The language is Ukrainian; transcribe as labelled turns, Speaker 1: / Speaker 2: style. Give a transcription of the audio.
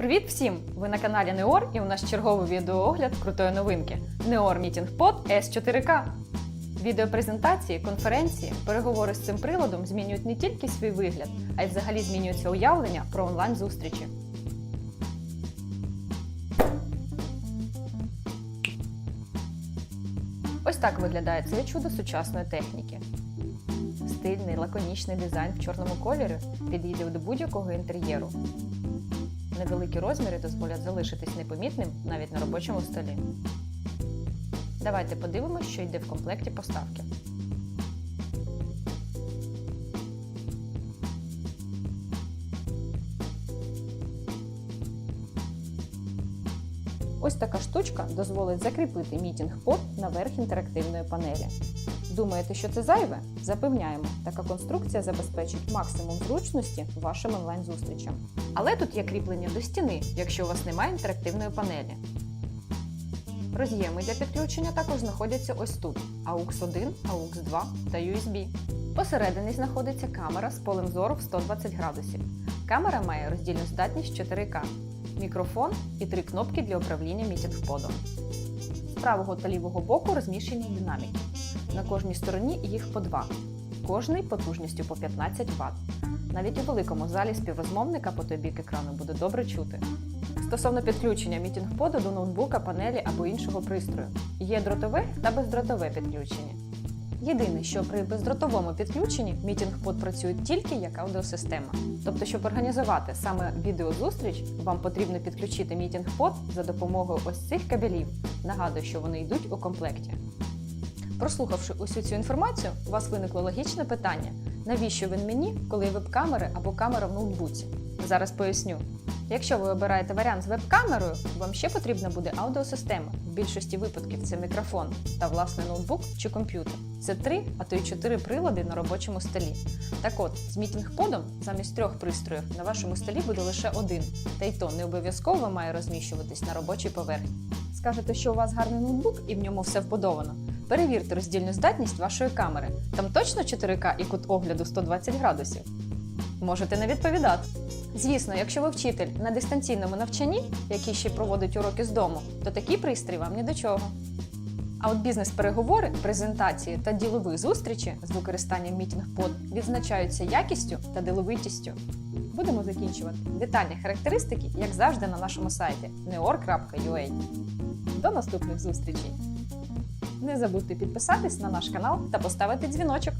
Speaker 1: Привіт всім! Ви на каналі Неор і у нас черговий відеоогляд крутої новинки Neor Meeting Pod S4K. Відеопрезентації, конференції, переговори з цим приладом змінюють не тільки свій вигляд, а й взагалі змінюється уявлення про онлайн-зустрічі. Ось так виглядає це чудо сучасної техніки. Стильний, лаконічний дизайн в чорному кольорі підійде до будь-якого інтер'єру. Невеликі розміри дозволять залишитись непомітним навіть на робочому столі. Давайте подивимось, що йде в комплекті поставки. Ось така штучка дозволить закріпити мітінг под наверх інтерактивної панелі. Думаєте, що це зайве? Запевняємо, така конструкція забезпечить максимум зручності вашим онлайн-зустрічам. Але тут є кріплення до стіни, якщо у вас немає інтерактивної панелі. Роз'єми для підключення також знаходяться ось тут: AUX 1, AUX 2 та USB. Посередині знаходиться камера з полем зору в 120 градусів. Камера має роздільну здатність 4К, мікрофон і три кнопки для управління мітінг-подом. Правого та лівого боку розміщені динаміки. На кожній стороні їх по два, кожний потужністю по 15 Вт. Навіть у великому залі співрозмовника по той бік екрану буде добре чути. Стосовно підключення мітінг-поду до ноутбука, панелі або іншого пристрою, є дротове та бездротове підключення. Єдине, що при бездротовому підключенні мітінг-под працює тільки як аудіосистема. Тобто, щоб організувати саме відеозустріч, вам потрібно підключити мітінг-под за допомогою ось цих кабелів. Нагадую, що вони йдуть у комплекті. Прослухавши усю цю інформацію, у вас виникло логічне питання: навіщо він мені, коли веб-камери або камера в ноутбуці? Зараз поясню. Якщо ви обираєте варіант з веб-камерою, вам ще потрібна буде аудіосистема. В більшості випадків це мікрофон та власний ноутбук чи комп'ютер. Це три, а то й чотири прилади на робочому столі. Так от, з мітінг-подом замість трьох пристроїв на вашому столі буде лише один, та й то не обов'язково має розміщуватись на робочій поверхні. Скажете, що у вас гарний ноутбук і в ньому все вбудовано. Перевірте роздільну здатність вашої камери. Там точно 4К і кут огляду 120 градусів. Можете не відповідати. Звісно, якщо ви вчитель на дистанційному навчанні, який ще проводить уроки з дому, то такий пристрій вам ні до чого. А от бізнес-переговори, презентації та ділові зустрічі з використанням мітінг-под відзначаються якістю та деловитістю. Будемо закінчувати. Детальні характеристики, як завжди, на нашому сайті neor.ua. До наступних зустрічей! Не забудьте підписатись на наш канал та поставити дзвіночок.